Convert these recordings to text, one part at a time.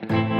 thank you.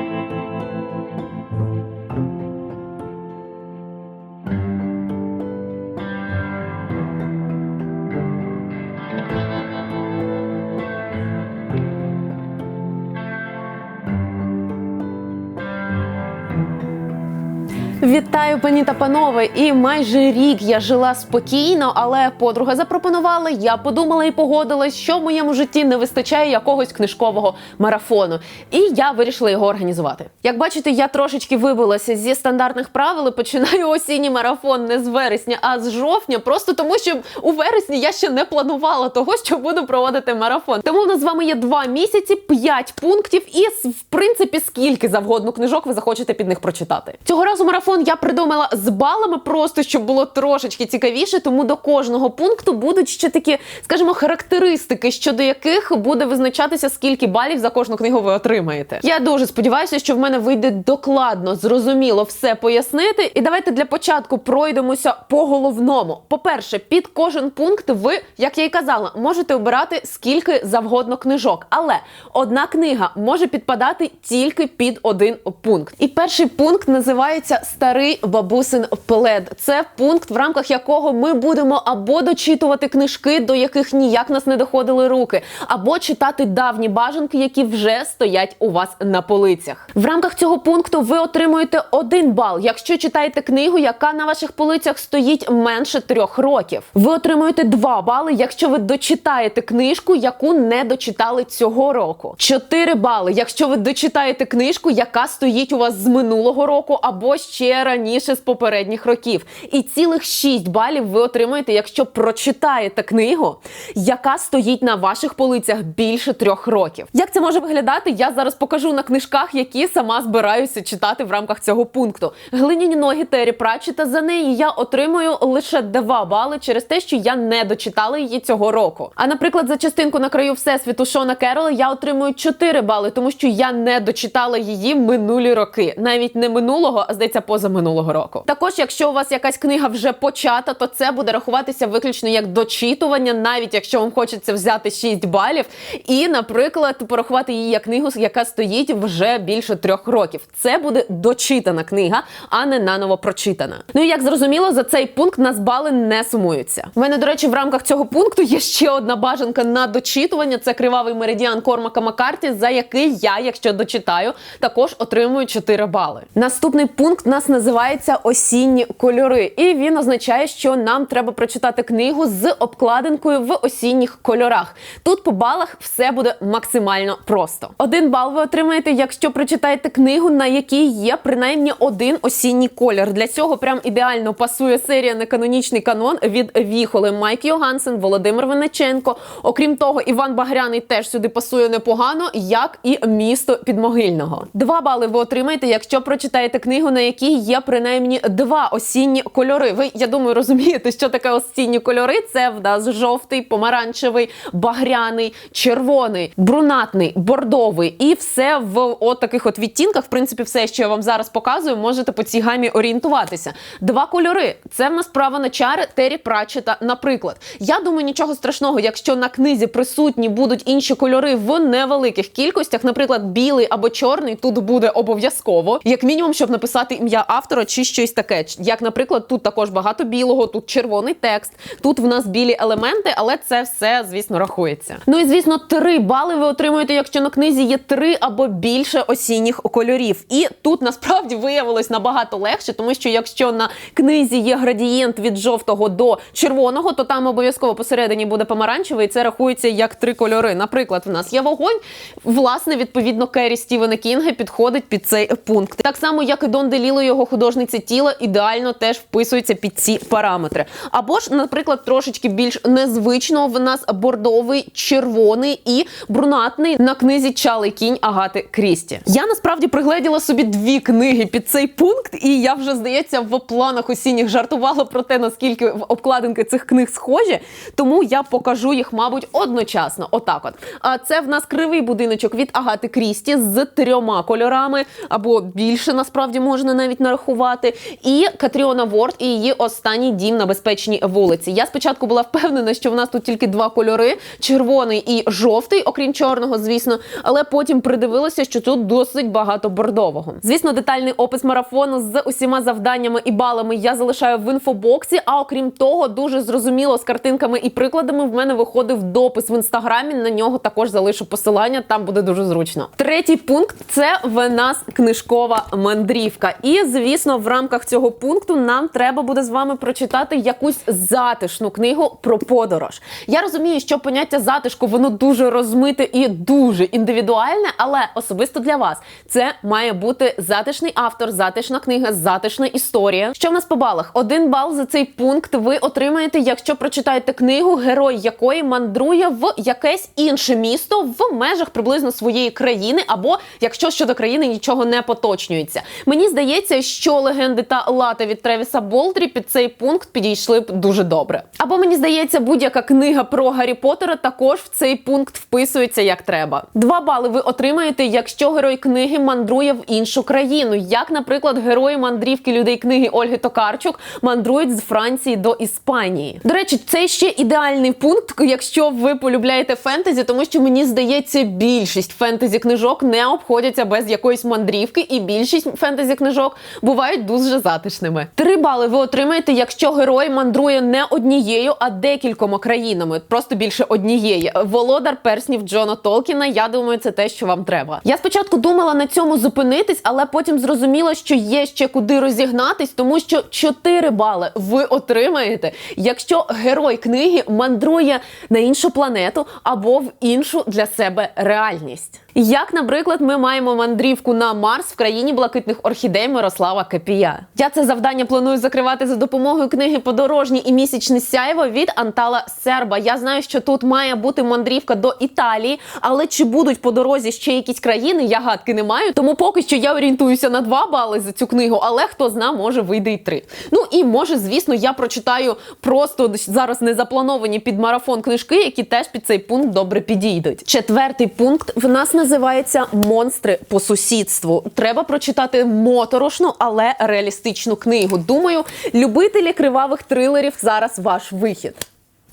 Вітаю, пані та панове! І майже рік я жила спокійно, але подруга запропонувала. Я подумала і погодилась, що в моєму житті не вистачає якогось книжкового марафону. І я вирішила його організувати. Як бачите, я трошечки вибилася зі стандартних правил і починаю осінній марафон не з вересня, а з жовтня. Просто тому, що у вересні я ще не планувала того, що буду проводити марафон. Тому в нас з вами є два місяці, п'ять пунктів, і в принципі скільки завгодно книжок ви захочете під них прочитати. Цього разу марафон я придумала з балами, просто щоб було трошечки цікавіше. Тому до кожного пункту будуть ще такі, скажімо, характеристики, щодо яких буде визначатися, скільки балів за кожну книгу ви отримаєте. Я дуже сподіваюся, що в мене вийде докладно, зрозуміло все пояснити. І давайте для початку пройдемося по головному. По-перше, під кожен пункт ви, як я й казала, можете обирати скільки завгодно книжок, але одна книга може підпадати тільки під один пункт. І перший пункт називається Старий бабусин плед. Це пункт, в рамках якого ми будемо або дочитувати книжки, до яких ніяк нас не доходили руки, або читати давні бажанки, які вже стоять у вас на полицях. В рамках цього пункту ви отримуєте один бал, якщо читаєте книгу, яка на ваших полицях стоїть менше трьох років. Ви отримуєте два бали, якщо ви дочитаєте книжку, яку не дочитали цього року. Чотири бали, якщо ви дочитаєте книжку, яка стоїть у вас з минулого року, або ще раніше з попередніх років. І цілих 6 балів ви отримаєте, якщо прочитаєте книгу, яка стоїть на ваших полицях більше трьох років. Як це може виглядати? Я зараз покажу на книжках, які сама збираюся читати в рамках цього пункту. Глиняні ноги Террі Пратчета, за неї я отримую лише 2 бали через те, що я не дочитала її цього року. А наприклад, за частинку на краю всесвіту Шона Керола я отримую 4 бали, тому що я не дочитала її минулі роки, навіть не минулого, а здається, позаминулого року. Також, якщо у вас якась книга вже почата, то це буде рахуватися виключно як дочитування, навіть якщо вам хочеться взяти 6 балів, і, наприклад, порахувати її як книгу, яка стоїть вже більше трьох років. Це буде дочитана книга, а не наново прочитана. Ну і як зрозуміло, за цей пункт нас бали не сумуються. У мене, до речі, в рамках цього пункту є ще одна бажанка на дочитування. Це кривавий меридіан Кормака Маккарті, за який я, якщо дочитаю, також отримую 4 бали. Наступний пункт у нас називається осінні кольори, і він означає, що нам треба прочитати книгу з обкладинкою в осінніх кольорах. Тут по балах все буде максимально просто. Один бал ви отримаєте, якщо прочитаєте книгу, на якій є принаймні один осінній колір. Для цього прям ідеально пасує серія Неканонічний канон від Віхоли Майк Йогансен, Володимир Венеченко. Окрім того, Іван Багряний теж сюди пасує непогано, як і місто підмогильного. Два бали ви отримаєте, якщо прочитаєте книгу, на якій є принаймні два осінні кольори. Ви я думаю, розумієте, що таке осінні кольори. Це в нас жовтий, помаранчевий, багряний, червоний, брунатний, бордовий, і все в от таких от відтінках. В принципі, все, що я вам зараз показую, можете по цій гамі орієнтуватися. Два кольори. Це в нас право на чари Террі Пратчета, наприклад. Я думаю, нічого страшного, якщо на книзі присутні будуть інші кольори в невеликих кількостях, наприклад, білий або чорний, тут буде обов'язково, як мінімум, щоб написати ім'я автора чи щось таке. Як, наприклад, тут також багато білого, тут червоний текст, тут в нас білі елементи, але це все, звісно, рахується. Ну і звісно, три бали ви отримуєте, якщо на книзі є три або більше осінніх кольорів. І тут насправді виявилось набагато легше, тому що якщо на книзі є градієнт від жовтого до червоного, то там обов'язково посередині буде помаранчевий, і це рахується як три кольори. Наприклад, в нас є вогонь. Власне, відповідно, Керрі Стівена Кінга підходить під цей пункт. Так само, як і Дон Деліло, його художниця тіла, ідеально теж вписується під ці параметри. Або ж, наприклад, трошечки більш незвично в нас бордовий, червоний і брунатний на книзі Чалий кінь Агати Крісті. Я насправді пригледіла собі дві книги під цей пункт, і я вже здається в планах осінніх жартувала про те, наскільки обкладинки цих книг схожі. Тому я покажу їх, мабуть, одночасно. Отак, от а це в нас кривий будиночок від Агати Крісті з трьома кольорами, або більше насправді можна навіть нарахувати. І Катріона Ворд і її останній дім на безпечній вулиці. Я спочатку була впевнена, що в нас тут тільки два кольори: червоний і жовтий, окрім чорного, звісно. Але потім придивилася, що тут досить багато бордового. Звісно, детальний опис марафону з усіма завданнями і балами я залишаю в інфобоксі. А окрім того, дуже зрозуміло з картинками і прикладами в мене виходив допис в інстаграмі. На нього також залишу посилання. Там буде дуже зручно. Третій пункт це в нас книжкова мандрівка. І звісно, в рамках цього пункту нам треба буде з вами прочитати якусь затишну книгу про подорож. Я розумію, що поняття затишку воно дуже розмите і дуже індивідуальне, але особисто для вас це має бути затишний автор, затишна книга, затишна історія. Що в нас по балах? Один бал за цей пункт ви отримаєте, якщо прочитаєте книгу, герой якої мандрує в якесь інше місто в межах приблизно своєї країни, або якщо щодо країни нічого не поточнюється. Мені здається, що легенди та лати від Тревіса Болтрі під цей пункт підійшли б дуже добре. Або мені здається, будь-яка книга про Гаррі Поттера також в цей пункт вписується як треба. Два бали ви отримаєте, якщо герой книги мандрує в іншу країну, як, наприклад, герої мандрівки людей книги Ольги Токарчук мандрують з Франції до Іспанії. До речі, це ще ідеальний пункт, якщо ви полюбляєте фентезі, тому що мені здається, більшість фентезі книжок не обходяться без якоїсь мандрівки, і більшість фентезі книжок бувають дуже затишними. Три бали ви отримаєте, якщо герой мандрує не однією, а декількома країнами, просто більше однієї. Володар перснів Джона Толкіна. Я думаю, це те, що вам треба. Я спочатку думала на цьому зупинитись, але потім зрозуміла, що є ще куди розігнатись, тому що 4 бали ви отримаєте, якщо герой книги мандрує на іншу планету або в іншу для себе реальність. Як, наприклад, ми маємо мандрівку на Марс в країні блакитних орхідей Мирослава Капія. Я це завдання планую закривати за допомогою книги Подорожні і місячне сяйво від Антала Серба. Я знаю, що тут має бути мандрівка до Італії, але чи будуть по дорозі ще якісь країни, я гадки не маю. Тому поки що я орієнтуюся на 2 бали за цю книгу, але хто зна, може вийде і 3. Ну і може, звісно, я прочитаю просто зараз не заплановані під марафон книжки, які теж під цей пункт добре підійдуть. Четвертий пункт в нас називається Монстри по сусідству. Треба прочитати моторошну, але реалістичну книгу. Думаю, любителі кривавих трилерів зараз ваш вихід.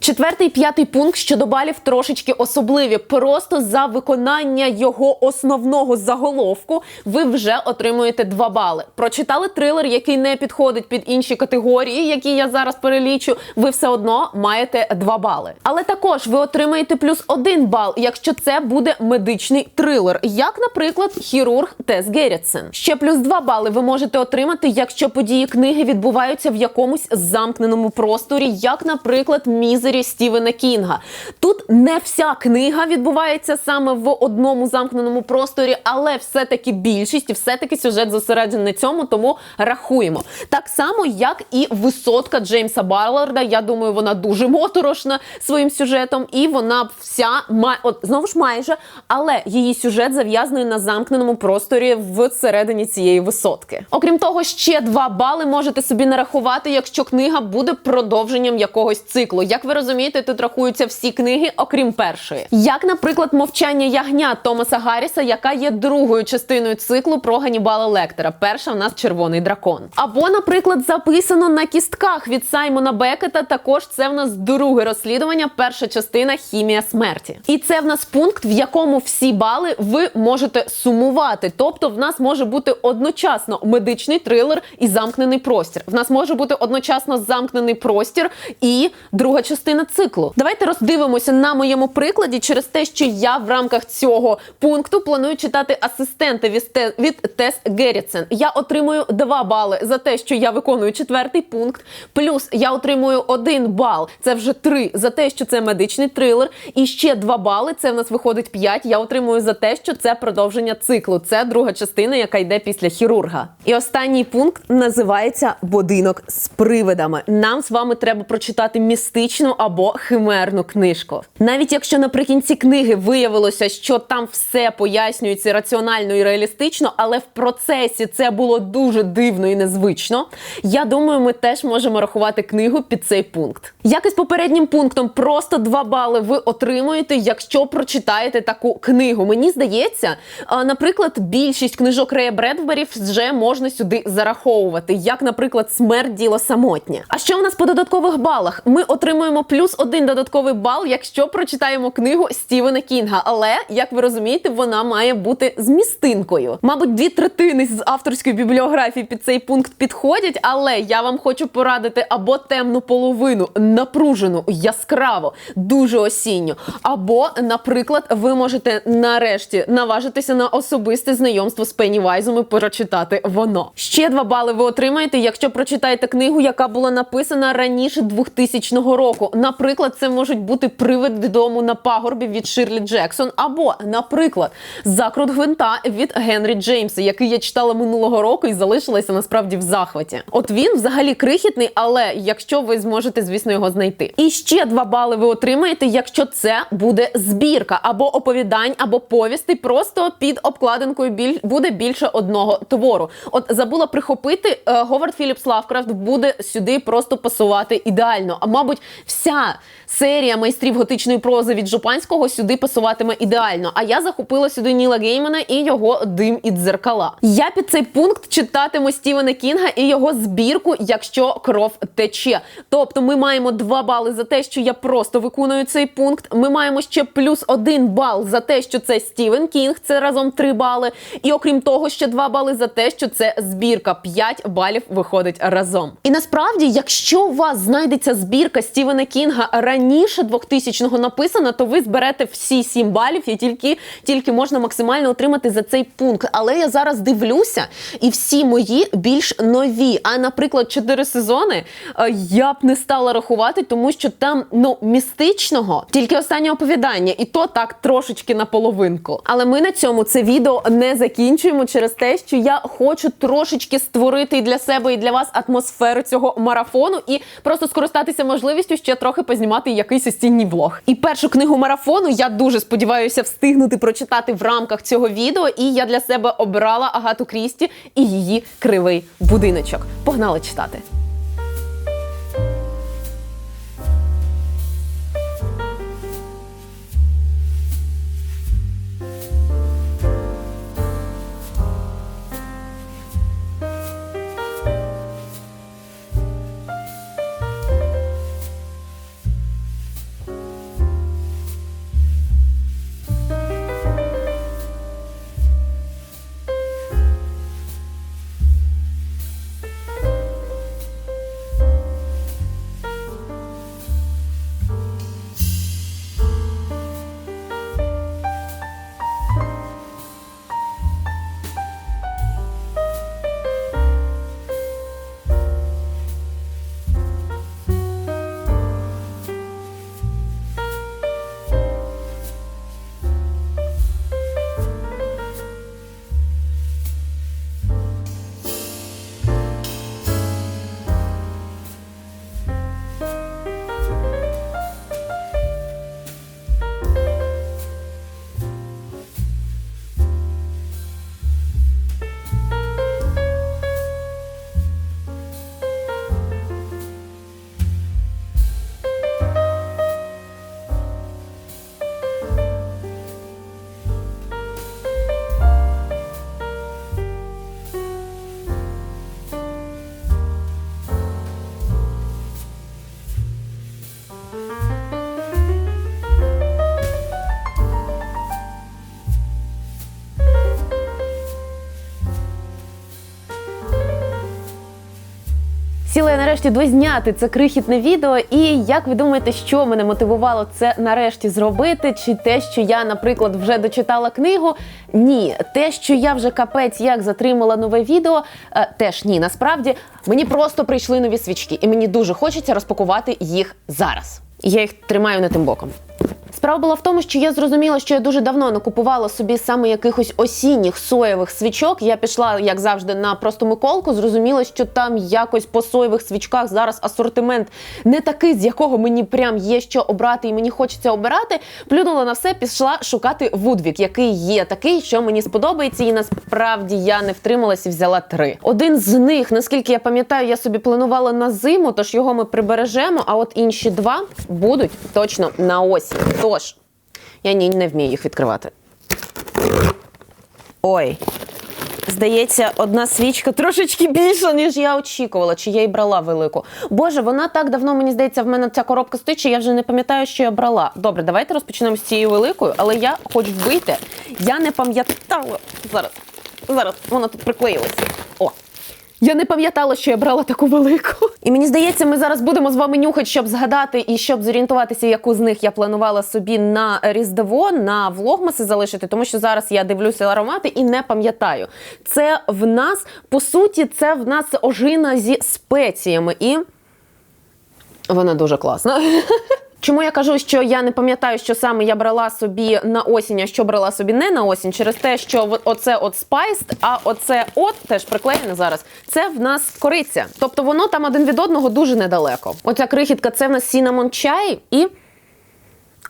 Четвертий п'ятий пункт щодо балів трошечки особливі. Просто за виконання його основного заголовку ви вже отримуєте 2 бали. Прочитали трилер, який не підходить під інші категорії, які я зараз перелічу. Ви все одно маєте 2 бали. Але також ви отримаєте плюс 1 бал, якщо це буде медичний трилер, як, наприклад, хірург Тес Геррітсен. Ще плюс 2 бали ви можете отримати, якщо події книги відбуваються в якомусь замкненому просторі, як, наприклад, мізер Стівена Кінга. Тут не вся книга відбувається саме в одному замкненому просторі, але все-таки більшість і все-таки сюжет зосереджений на цьому, тому рахуємо. Так само, як і висотка Джеймса Барларда. Я думаю, вона дуже моторошна своїм сюжетом, і вона вся має от знову ж майже, але її сюжет зав'язаний на замкненому просторі всередині цієї висотки. Окрім того, ще два бали можете собі нарахувати, якщо книга буде продовженням якогось циклу. Як ви розумієте, тут рахуються всі книги, окрім першої. Як, наприклад, мовчання ягня Томаса Гарріса, яка є другою частиною циклу про Ганібала Лектора. Перша в нас червоний дракон. Або, наприклад, записано на кістках від Саймона Бекета. Також це в нас друге розслідування, перша частина хімія смерті. І це в нас пункт, в якому всі бали ви можете сумувати. Тобто, в нас може бути одночасно медичний трилер і замкнений простір. В нас може бути одночасно замкнений простір і друга частина циклу. Давайте роздивимося на моєму прикладі через те, що я в рамках цього пункту планую читати асистенти від Тес Геррітсен. Я отримую 2 бали за те, що я виконую четвертий пункт. Плюс я отримую 1 бал. Це вже 3 за те, що це медичний трилер. І ще 2 бали. Це в нас виходить 5. Я отримую за те, що це продовження циклу. Це друга частина, яка йде після хірурга. І останній пункт називається Будинок з привидами. Нам з вами треба прочитати містичну, або химерну книжку. Навіть якщо наприкінці книги виявилося, що там все пояснюється раціонально і реалістично, але в процесі це було дуже дивно і незвично. Я думаю, ми теж можемо рахувати книгу під цей пункт. Як і з попереднім пунктом, просто 2 бали ви отримуєте, якщо прочитаєте таку книгу. Мені здається, наприклад, більшість книжок Рея Бредберів вже можна сюди зараховувати, як, наприклад, смерть діло самотнє. А що в нас по додаткових балах? Ми отримуємо плюс один додатковий бал, якщо прочитаємо книгу Стівена Кінга. Але як ви розумієте, вона має бути змістинкою. Мабуть, дві третини з авторської бібліографії під цей пункт підходять, але я вам хочу порадити або темну половину, напружену, яскраво, дуже осінню. Або, наприклад, ви можете нарешті наважитися на особисте знайомство з Пеннівайзом і прочитати воно. Ще два бали ви отримаєте, якщо прочитаєте книгу, яка була написана раніше 2000 року. Наприклад, це можуть бути привид дому на пагорбі від Ширлі Джексон, або, наприклад, закрут гвинта від Генрі Джеймса, який я читала минулого року і залишилася насправді в захваті. От він взагалі крихітний, але якщо ви зможете, звісно, його знайти. І ще два бали ви отримаєте, якщо це буде збірка або оповідань, або повісти. Просто під обкладинкою біль буде більше одного твору. От забула прихопити е, Говард Філіпс Лавкрафт буде сюди просто пасувати ідеально. А мабуть, вся серія майстрів готичної прози від Жупанського сюди пасуватиме ідеально. А я захопила сюди Ніла Геймана і його дим і дзеркала. Я під цей пункт читатиму Стівена Кінга і його збірку, якщо кров тече. Тобто ми маємо 2 бали за те, що я просто виконую цей пункт. Ми маємо ще плюс один бал за те, що це Стівен Кінг, це разом 3 бали. І окрім того, ще 2 бали за те, що це збірка. 5 балів виходить разом. І насправді, якщо у вас знайдеться збірка Стівена Кінга раніше 2000-го написана, то ви зберете всі 7 балів, і тільки, тільки можна максимально отримати за цей пункт. Але я зараз дивлюся, і всі мої більш нові. А, наприклад, 4 сезони е, я б не стала рахувати, тому що там ну містичного тільки останнє оповідання, і то так трошечки на половинку. Але ми на цьому це відео не закінчуємо через те, що я хочу трошечки створити і для себе і для вас атмосферу цього марафону, і просто скористатися можливістю ще трохи познімати якийсь осінній влог. І першу книгу марафону я дуже сподіваюся встигнути прочитати в рамках цього відео. І я для себе обирала Агату Крісті і її кривий будиночок. Погнали читати. Сіла я нарешті дозняти це крихітне відео. І як ви думаєте, що мене мотивувало це нарешті зробити? Чи те, що я, наприклад, вже дочитала книгу? Ні, те, що я вже капець як затримала нове відео, е, теж ні. Насправді мені просто прийшли нові свічки, і мені дуже хочеться розпакувати їх зараз. Я їх тримаю не тим боком. Справа була в тому, що я зрозуміла, що я дуже давно не купувала собі саме якихось осінніх соєвих свічок. Я пішла, як завжди, на просто Миколку. Зрозуміла, що там якось по соєвих свічках зараз асортимент не такий, з якого мені прям є що обрати, і мені хочеться обирати. Плюнула на все, пішла шукати Вудвік, який є такий, що мені сподобається, і насправді я не втрималась і взяла три. Один з них, наскільки я пам'ятаю, я собі планувала на зиму, тож його ми прибережемо. А от інші два будуть точно на осінь. Тож я ні, не вмію їх відкривати. Ой. Здається, одна свічка трошечки більша, ніж я очікувала, чи я й брала велику. Боже, вона так давно, мені здається, в мене ця коробка стоїть, що я вже не пам'ятаю, що я брала. Добре, давайте розпочнемо з цією великою, але я хоч вбити, я не пам'ятала. Зараз, зараз, воно тут приклеїлося. О, я не пам'ятала, що я брала таку велику. І мені здається, ми зараз будемо з вами нюхати, щоб згадати і щоб зорієнтуватися, яку з них я планувала собі на Різдво, на влогмаси залишити, тому що зараз я дивлюся аромати і не пам'ятаю. Це в нас, по суті, це в нас ожина зі спеціями. І вона дуже класна. Чому я кажу, що я не пам'ятаю, що саме я брала собі на осінь, а що брала собі не на осінь, через те, що оце от спайст, а оце от теж приклеєне зараз. Це в нас кориця. Тобто воно там один від одного дуже недалеко. Оця крихітка, це в нас сінамон чай і.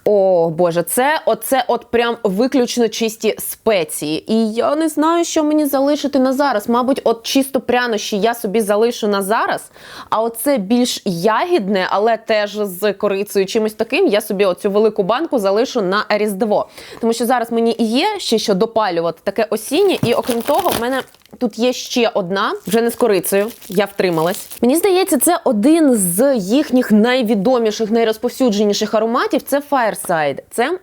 О, Боже, це оце от прям виключно чисті спеції. І я не знаю, що мені залишити на зараз. Мабуть, от чисто прянощі я собі залишу на зараз. А оце більш ягідне, але теж з корицею чимось таким, я собі оцю велику банку залишу на Різдво. Тому що зараз мені і є ще що допалювати таке осіннє, і окрім того, в мене. Тут є ще одна, вже не з корицею, я втрималась. Мені здається, це один з їхніх найвідоміших, найрозповсюдженіших ароматів. Це Fireside. Це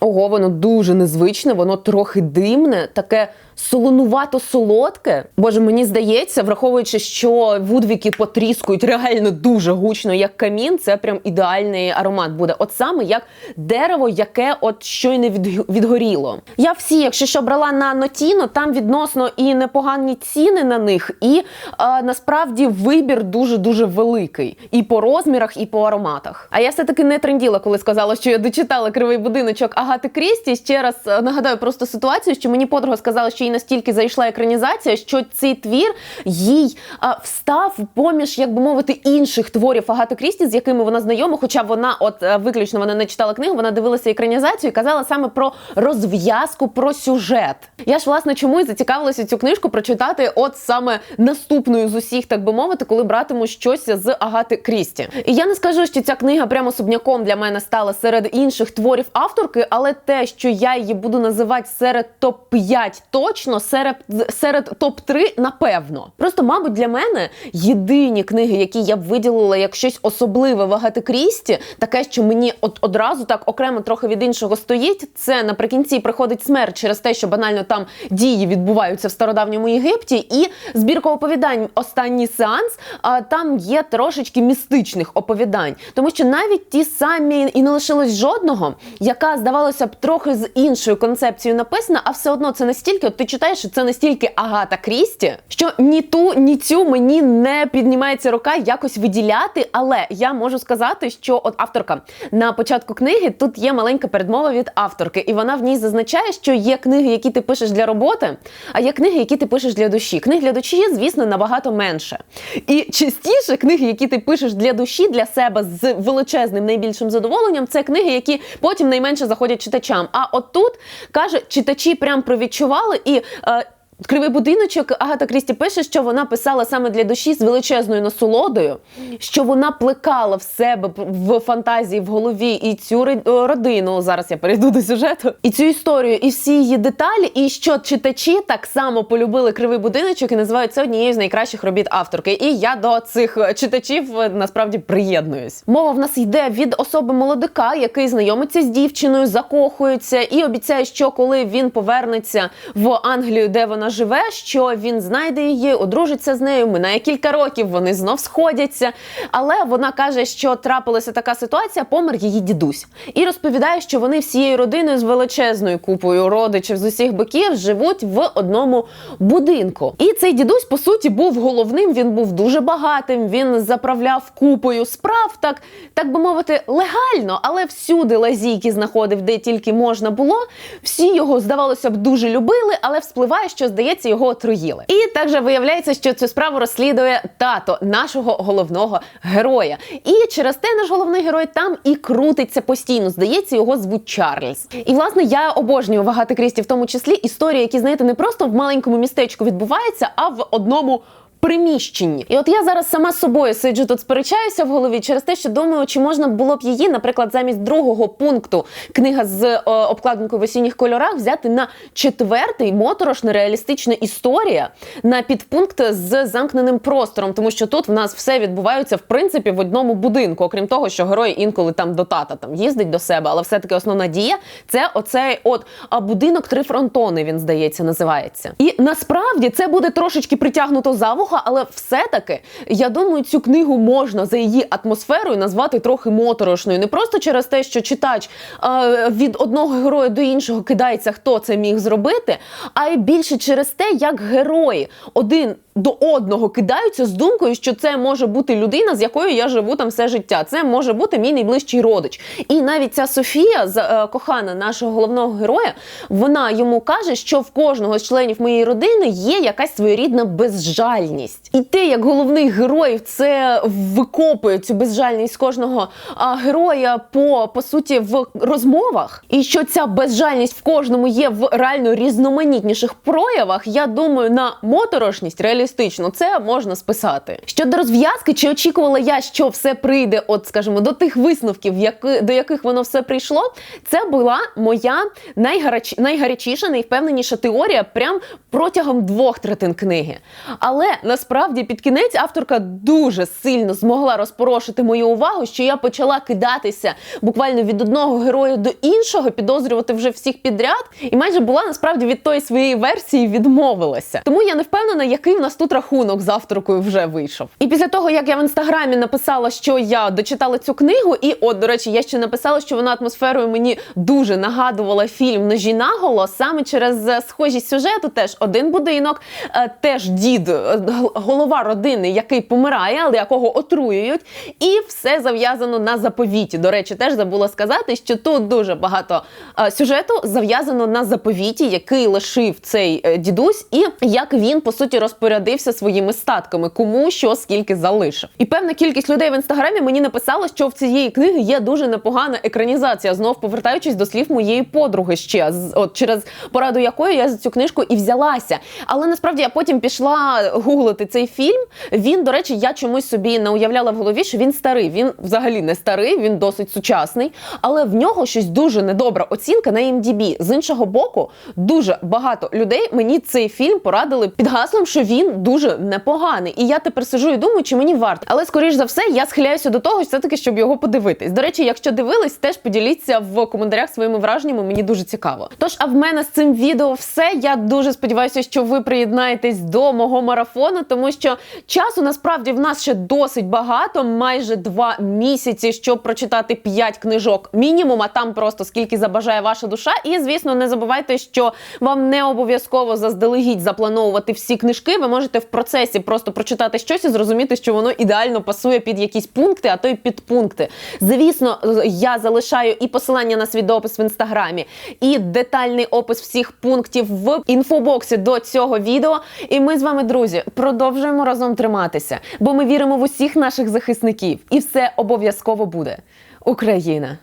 Ого, воно дуже незвичне, воно трохи димне, таке солонувато-солодке. Боже, мені здається, враховуючи, що вудвіки потріскують реально дуже гучно, як камін, це прям ідеальний аромат буде. От саме як дерево, яке от щойно від, відгоріло. Я всі, якщо що брала на Нотіно, там відносно і непогані ціни на них, і е, насправді вибір дуже дуже великий. І по розмірах, і по ароматах. А я все-таки не тренділа, коли сказала, що я дочитала кривий будиночок Агати Крісті. Ще раз е, нагадаю просто ситуацію, що мені подруга сказала, що їй настільки зайшла екранізація, що цей твір їй е, встав поміж, як би мовити, інших творів Агати Крісті, з якими вона знайома. Хоча вона, от е, виключно вона не читала книгу, вона дивилася екранізацію і казала саме про розв'язку, про сюжет. Я ж власне чому і зацікавилася цю книжку прочитати, от саме наступною з усіх, так би мовити, коли братиму щось з Агати Крісті. І я не скажу, що ця книга прямо особняком для мене стала серед інших творів авторки, але те, що я її буду називати серед топ 5 точно, серед серед топ 3 напевно. Просто, мабуть, для мене єдині книги, які я б виділила як щось особливе в Агати Крісті, таке, що мені от одразу так окремо трохи від іншого стоїть. Це наприкінці приходить смерть через те, що банально там дії відбуваються в стародавньому Єгипті, і збірка оповідань Останній сеанс. А там є трошечки містичних оповідань, тому що навіть ті самі і не лишилось жодного, яка здавалося б трохи з іншою концепцією написана, а все одно це настільки. Ти читаєш, це настільки Агата Крісті, що ні ту, ні цю мені не піднімається рука якось виділяти. Але я можу сказати, що от авторка на початку книги тут є маленька передмова від авторки, і вона в ній зазначає, що є книги, які ти пишеш для роботи, а є книги, які ти пишеш для душі. Книг для душі є, звісно, набагато менше. І частіше книги, які ти пишеш для душі, для себе з величезним найбільшим задоволенням, це книги, які потім найменше заходять читачам. А от тут каже, читачі прям провідчували і. Е, Кривий будиночок Агата Крісті пише, що вона писала саме для душі з величезною насолодою, що вона плекала в себе в фантазії в голові і цю родину. Зараз я перейду до сюжету, і цю історію, і всі її деталі, і що читачі так само полюбили кривий будиночок і називають це однією з найкращих робіт авторки. І я до цих читачів е, насправді приєднуюсь. Мова в нас йде від особи молодика, який знайомиться з дівчиною, закохується і обіцяє, що коли він повернеться в Англію, де вона вона живе, що він знайде її, одружиться з нею. Минає кілька років, вони знов сходяться. Але вона каже, що трапилася така ситуація, помер її дідусь, і розповідає, що вони всією родиною з величезною купою родичів з усіх боків живуть в одному будинку. І цей дідусь, по суті, був головним. Він був дуже багатим. Він заправляв купою справ, так так би мовити, легально, але всюди лазійки знаходив, де тільки можна було. Всі його, здавалося б, дуже любили, але вспливає, що здається, його отруїли. І також виявляється, що цю справу розслідує тато нашого головного героя. І через те наш головний герой там і крутиться постійно. Здається, його звуть Чарльз. І власне я обожнюю вагати Крісті, в тому числі історії, які знаєте, не просто в маленькому містечку відбуваються, а в одному. Приміщенні, і от я зараз сама з собою сиджу тут, сперечаюся в голові через те, що думаю, чи можна було б її, наприклад, замість другого пункту книга з е, обкладинкою в осінніх кольорах взяти на четвертий моторошна реалістична історія на підпункт з замкненим простором, тому що тут в нас все відбувається в принципі в одному будинку, окрім того, що герой інколи там до тата там їздить до себе, але все таки основна дія це оцей от а будинок три фронтони. Він здається, називається. І насправді це буде трошечки притягнуто за вуха, але все-таки я думаю, цю книгу можна за її атмосферою назвати трохи моторошною. Не просто через те, що читач е, від одного героя до іншого кидається, хто це міг зробити, а й більше через те, як герої один до одного кидаються з думкою, що це може бути людина, з якою я живу там все життя. Це може бути мій найближчий родич. І навіть ця Софія, е, кохана нашого головного героя, вона йому каже, що в кожного з членів моєї родини є якась своєрідна безжальність. І те, як головний герой це викопує цю безжальність кожного а, героя по, по суті в розмовах, і що ця безжальність в кожному є в реально різноманітніших проявах, я думаю, на моторошність реалістично це можна списати. Щодо розв'язки, чи очікувала я, що все прийде, от скажімо, до тих висновків, до яких воно все прийшло, це була моя найгарач, найгарячіша, найвпевненіша теорія прям протягом двох третин книги. Але насправді під кінець авторка дуже сильно змогла розпорошити мою увагу, що я почала кидатися буквально від одного героя до іншого, підозрювати вже всіх підряд, і майже була насправді від тої своєї версії відмовилася. Тому я не впевнена, який в нас тут рахунок з авторкою вже вийшов. І після того, як я в інстаграмі написала, що я дочитала цю книгу, і от, до речі, я ще написала, що вона атмосферою мені дуже нагадувала фільм Ножі наголо, саме через е, схожість сюжету, теж один будинок, е, теж дід, е, голова родини, який помирає, але якого отруюють, і все зав'язано на заповіті. До речі, теж забула сказати, що тут дуже багато е, сюжету зав'язано на заповіті, який лишив цей е, дідусь, і як він по суті розпорядився своїми статками, кому що скільки залишив. І певна кількість людей в інстаграмі мені написала, що в цієї книги є дуже непогана екранізація. Знов повертаючись до слів моєї подруги ще от через пораду якої я за цю книжку і взялася. Але насправді я потім пішла гуглити цей фільм. Він, до речі, я чомусь собі не уявляла в голові, що він старий. Він взагалі не старий, він досить сучасний, але в нього щось дуже недобра оцінка на IMDb. З іншого боку, дуже багато людей мені цей фільм порадили під гаслом, що він дуже непоганий. І я тепер сижу і думаю, чи мені варто. Але скоріш за все, я схиляюся до того, все таки, щоб його подивитись. До речі, якщо дивились, теж поділіться в коментарях своїми враженнями. Мені дуже цікаво. Тож, а в мене з цим відео все. Я дуже сподіваюся, що ви приєднаєтесь до мого марафону, тому що часу насправді в нас ще досить багато, майже два місяці, щоб прочитати п'ять книжок мінімум, а там просто скільки забажає ваша душа. І звісно, не забувайте, що вам не обов'язково заздалегідь заплановувати всі книжки. Ви можете в процесі просто прочитати щось і зрозуміти, що воно ідеально пасує під якісь пункти, а то й підпункти. Звісно, я залишаю і посилання на свій допис в інстаграмі, і детальний опис всіх пунктів в інфобоксі до цього відео. І ми з вами, друзі, продовжуємо разом триматися, бо ми віримо в усіх наших захисників, і все обов'язково буде. Україна!